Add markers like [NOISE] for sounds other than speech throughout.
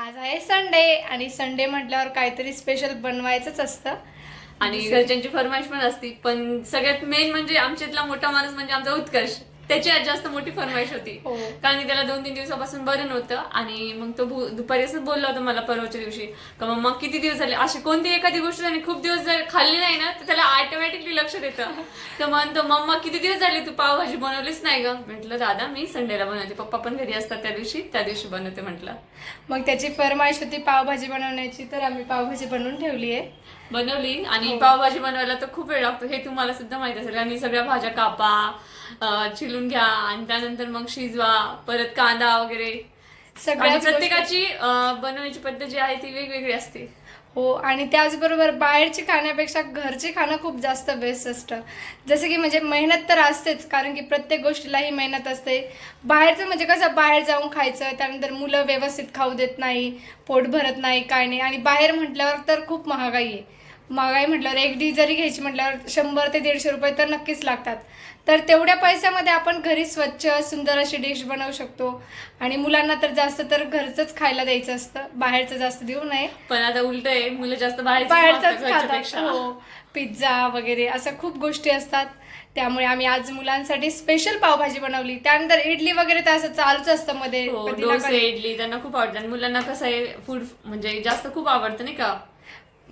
आज आहे संडे आणि संडे म्हटल्यावर काहीतरी स्पेशल बनवायचंच असतं. आणि घरच्यांची फरमाईश पण असती पण सगळ्यात मेन म्हणजे आमच्यातला मोठा माणूस म्हणजे आमचा उत्कर्ष. त्याची आज जास्त मोठी फरमाईश होती. हो. कारण की त्याला दोन तीन दिवसापासून बरं नव्हतं आणि मग तो दुपारी असं बोलला होता मला परवाच्या दिवशी. का मग किती दिवस झाले? अशी कोणती एखादी गोष्ट त्याने खूप दिवस जर खाल्ली नाही ना तर त्याला ऑटोमॅटिकली लक्ष देतं. तर म्हणतो मम्मा किती दिवस झाले तू पावभाजी बनवलीच नाही ग? म्हटलं दादा मी संडेला बनवते. पप्पा पण घरी असतात त्या दिवशी त्या दिवशी बनवते म्हटलं. मग त्याची फरमाईश होती पावभाजी बनवण्याची तर आम्ही पावभाजी बनवून ठेवली आहे. बनवली आणि पावभाजी बनवायला तर खूप वेळ लागतो. हे तुम्हाला सुद्धा माहीत असेल. आणि सगळ्या भाज्या कापा अं, चिरून घ्या आणि त्यानंतर मग शिजवा परत कांदा वगैरे. आणि सगळ्याच प्रत्येकाची अं, बनवण्याची पद्धत जी आहे ती वेगवेगळी असते. हो आणि त्याचबरोबर बाहेरची खाण्यापेक्षा घरचे खाणं खूप जास्त बेस्ट असतं. जसं की म्हणजे मेहनत तर असतेच कारण की प्रत्येक गोष्टीलाही मेहनत असते. बाहेरचं म्हणजे कसं बाहेर जाऊन खायचं त्यानंतर मुलं व्यवस्थित खाऊ देत नाही पोट भरत नाही काय नाही. आणि बाहेर म्हटल्यावर तर खूप महागाई आहे. महागाई म्हटल्यावर एक डिश जरी घ्यायची म्हटल्यावर शंभर ते दीडशे रुपये तर नक्कीच लागतात. तर तेवढ्या पैशामध्ये आपण घरी स्वच्छ सुंदर अशी डिश बनवू शकतो. आणि मुलांना तर जास्त तर घरचंच खायला द्यायचं असतं. बाहेरचं जास्त देऊ नये. पण आता उलट आहे मुलं जास्त बाहेरचंच खातात. हो. पिझ्झा वगैरे असं खूप गोष्टी असतात. त्यामुळे आम्ही आज मुलांसाठी स्पेशल पावभाजी बनवली. त्यानंतर इडली वगैरे तर असं चालूच असतं मध्ये. हो. इडली त्यांना खूप आवडतं. आणि मुलांना कसं आहे फूड म्हणजे जास्त खूप आवडतं नाही का?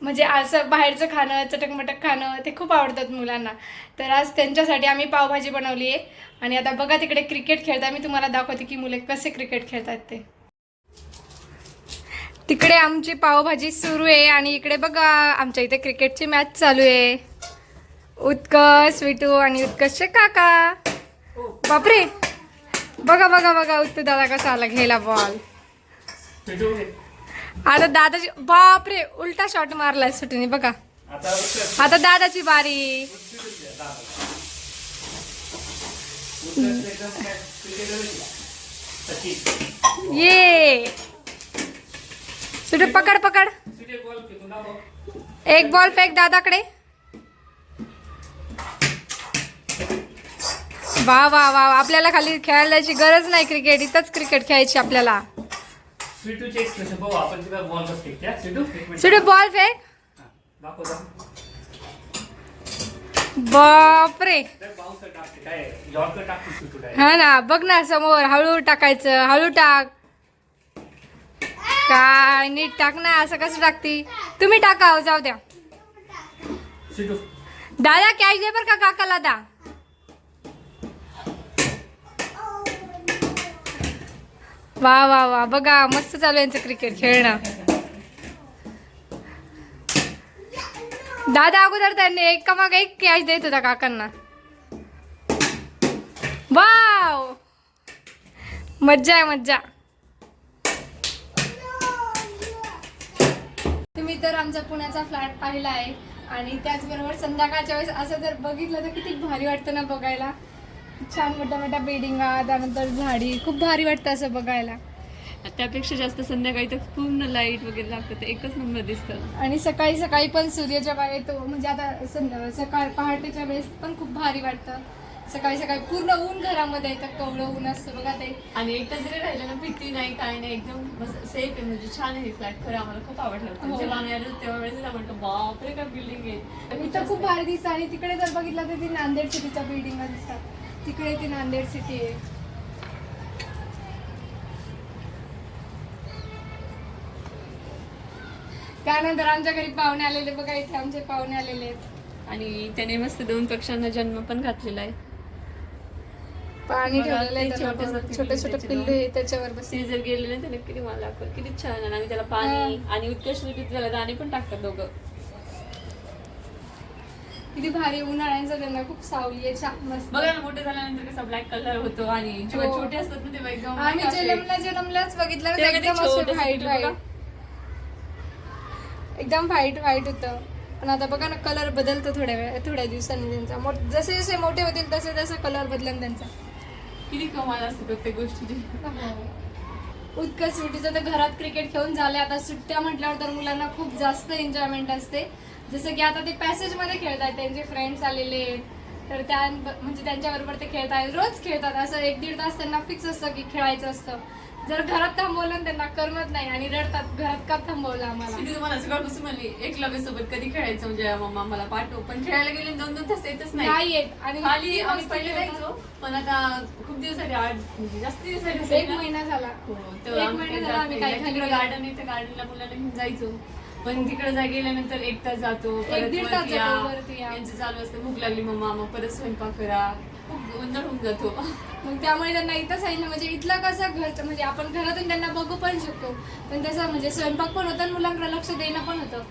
म्हणजे असं बाहेरचं खाणं चटकमटक खाणं ते खूप आवडतात मुलांना. तर आज त्यांच्यासाठी आम्ही पावभाजी बनवली आहे. आणि आता बघा तिकडे क्रिकेट खेळता मी तुम्हाला दाखवते की मुले कसे क्रिकेट खेळतात ते. तिकडे आमची पावभाजी सुरू आहे. आणि इकडे बघा आमच्या इथे क्रिकेटची मॅच चालू आहे. उत्कर्ष विटू आणि उत्कर्षचे काका. बापरे! बघा बघा बघा उत्तू दादा कसा आला. घ्यायला बॉल आता दादाची बापरे उलटा शॉट मारलाय सुटीने बघा. आता दादाची बारी. ये. सुटे पकड पकड. एक बॉल फेक दादाकडे. वा वा वा आपल्याला खाली खेळायची गरज नाही क्रिकेट इथंच क्रिकेट खेळायची आपल्याला. स्वीटूचे एक्सप्रेशन पाहू आपण तिला बॉल एक मिनिट. सुटे बॉल फेक. दाखव बापरे. बाउन्सर टाकते काय यॉर्कर टाकते स्वीटू काय हा ना बघ ना समोर हळू टाकायचं हळू टाक. काय नीट टाक ना असं कसं टाकती? तुम्ही टाका हो, जाऊ द्या. दादा कॅश दे बर का काकाला दा. वा वा वा. बघा मस्त चालू आहे यांचं क्रिकेट खेळणं. दादा अगोदर त्यांनी एक का मागे एक कॅश देत होता काकांना. वाव! मज्जा आहे मज्जा. तुम्ही तर आमचा पुण्याचा फ्लॅट पाहिला आहे. आणि त्याचबरोबर संध्याकाळच्या वेळेस असं जर बघितलं तर किती भारी वाटतं ना बघायला. छान मोठ्या मोठ्या बिल्डिंगा त्यानंतर झाडी खूप भारी वाटतं असं बघायला. त्यापेक्षा जास्त संध्याकाळी तर पूर्ण लाइट वगैरे लागतं ते एकच नंबर दिसतं. आणि सकाळी सकाळी पण सूर्य जेव्हा येतो म्हणजे आता संध्या सकाळ पहाटेच्या वेळेस पण खूप भारी वाटतं. सकाळी सकाळी पूर्ण ऊन घरामध्ये येतं कवळं ऊन असतं बघा ते. आणि एकटा जरी राहिलं ना भीती नाही काय नाही एकदम सेफ आहे म्हणजे छान आहे फ्लॅट खरं आम्हाला खूप आवडलं होतं. हो. जेव्हा आम्ही आलो तेव्हा वेळेस म्हटलं बापरे काय बिल्डिंग आहे. इथं खूप भारी दिसतं. आणि तिकडे जर बघितलं तर ती नांदेड सिटीच्या बिल्डिंग दिसतात. तिकडे ती नांदेड सिटी आहे. त्यानंतर आमच्या घरी पाहुणे आलेले बघा इथे आमचे पाहुणे आलेले आहेत. आणि त्याने मस्त दोन पक्ष्यांना जन्म पण घातलेला आहे. पाणी ठेवलेलं आहे ते त्याला छोटे-. छोटे पिल्लू आहे त्याच्यावर बस ते जर गेले ना त्याला किती मला किती छान आणि आम्ही त्याला पाणी आणि उत्कर्ष ऋतूत त्याला दाणे पण टाकतात दोघं. किती भारी उन्हाळ्यांचं त्यांना खूप सावली आहे छान मस्त. बघा ना मोठे झाल्यानंतर कसा ब्लॅक कलर होतो आणि जेव्हा हो. छोटे असतात ना तेव्हा एकदम आम्ही नाही का असे- जन्मला जन्मलाच बघितलं ना ते तेव्हा किती एकदम असं छोटंसं व्हाईट बघा. व्हाईट एकदम व्हाईट व्हाईट होतं. पण आता बघा ना कलर बदलतो थोड्या वेळ थोड्या दिवसांनी त्यांचा. मोठ जसे जसे मोठे होतील तसे तसे कलर बदलेन त्यांचा. किती कमाल असते प्रत्येक गोष्टीची. उत्कर्ष सुट्टीचं तर घरात क्रिकेट खेळून झाले आता सुट्ट्या म्हटल्यावर तर मुलांना खूप जास्त एन्जॉयमेंट असते. जसं की आता ते पॅसेजमध्ये खेळतात त्यांचे फ्रेंड्स आलेले आहेत. तर त्या म्हणजे त्यांच्याबरोबर ते खेळतात रोज खेळतात असं एक दीड तास त्यांना फिक्स असतं की खेळायचं असतं जर घरात थांबवलं त्यांना करमत नाही आणि रडतात घरात का थांबवलं आम्हाला तुम्हाला सकाळपासून म्हणली एकलव्य सोबत कधी खेळायचं म्हणजे मम्मा मला पाठव पण खेळायला गेले दोन दोन तास येतच नाही येत आणि खाली आम्ही पहिले. जायचो पण आता खूप दिवस झाले आठ म्हणजे जास्त दिवस झाले असेल एक. महिना झाला हो, तर एक महिना झाला आम्ही नाही. खाली. गार्डन आहे त्या गार्डनला मुलांना घेऊन जायचो पण तिकडे जा गेल्यानंतर एक तास जातो एक परत दीड तास वरती या. जातो वरती या. यांचं चालू असतं भूक लागली मम्मा मग परत स्वयंपाक करा. खूप गोंधळ होऊन जातो. [LAUGHS] मग त्यामुळे त्यांना इथं सांगितलं म्हणजे इथलं कसं घरचं म्हणजे आपण घरातून त्यांना बघू पण शकतो. पण तसं म्हणजे स्वयंपाक पण होतं आणि मुलांकडे लक्ष देणं पण होतं.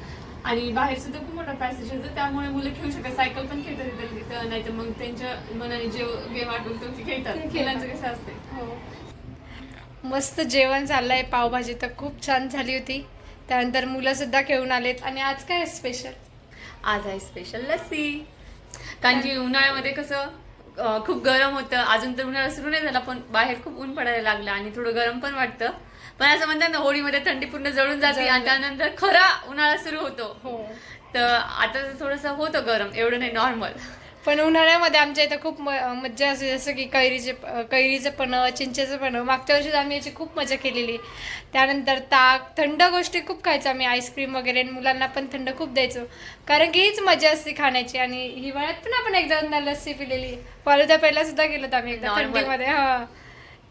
आणि बाहेर सुद्धा खूप मोठा पॅसेज होतं त्यामुळे मुलं खेळू शकतात सायकल पण खेळतात तिथं तिथं नाही तर मग त्यांच्या मनाने जे गेम आठवतो ते खेळतात. ते खेळतात. खेळांचं कसं असते हो. मस्त जेवण चाललंय पावभाजी तर खूप छान झाली होती. त्यानंतर मुलं सुद्धा खेळून आलेत. आणि आज काय स्पेशल आज आहे स्पेशल लस्सी. कारण की उन्हाळ्यामध्ये कसं अं, खूप गरम होतं. अजून तर उन्हाळा सुरू नाही झाला पण बाहेर खूप ऊन पडायला लागलं आणि थोडं गरम पण वाटतं. पण असं म्हणतात ना होळीमध्ये थंडी पूर्ण जळून जाते आणि त्यानंतर खरा उन्हाळा सुरू होतो. हो. तर आता थोडंसं होतं गरम एवढं नाही नॉर्मल पण उन्हाळ्यामध्ये आमच्या इथं खूप म- मज्जा असते. जसं की कैरीचे कैरीचं पण चिंचेचं पण. मागच्या वर्षी आम्ही याची खूप मजा केलेली. त्यानंतर ताक थंड गोष्टी खूप खायचो आम्ही. आईस्क्रीम वगैरे आणि मुलांना पण थंड खूप द्यायचो. कारण की हीच मजा असते खाण्याची. आणि हिवाळ्यात पण आपण एकदा दोनदा लस्सी पिलेली. पहिला सुद्धा गेलो आम्ही एकदा. थंडीमध्ये. हा.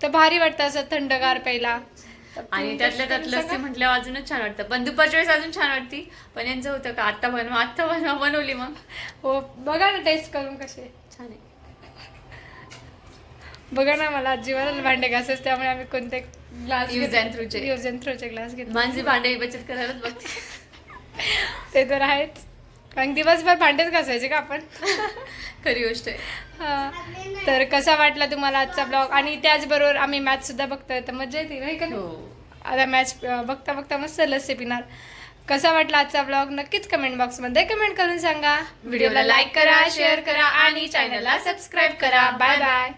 तर भारी वाटतं असं थंडगार पहिला आणि त्यातल्या त्यात लस्सी म्हटल्यावर अजूनच छान वाटतं. पण दुपारच्या वेळेस अजून छान वाटती. पण यांचं होतं का? आत्ता बनवा आत्ता बनवा बनवली मग. हो बघा ना टेस्ट करून कसे. छान आहे. बघा ना मला जीवाला भांडे घासायचे त्यामुळे आम्ही कोणते ग्लास Use and through चे. यूज अँड थ्रोचे ग्लास घेतले माणसे भांडे बचत करायलाच बघते. ते तर आहेच. कारण दिवसभर भांडेच घासायचे का आपण? [LAUGHS] खरी गोष्ट आहे. हा. तर कसा वाटला तुम्हाला आजचा ब्लॉग? आणि त्याचबरोबर आम्ही मॅच सुद्धा बघतोय. तर मजा येते नाही का? हो. आता मॅच बघता बघता मस्त लस्सी पिणार. कसा वाटला आजचा ब्लॉग? नक्कीच कमेंट बॉक्समध्ये कमेंट करून सांगा. व्हिडिओला लाईक करा शेअर करा आणि चॅनलला सबस्क्राईब करा. Bye bye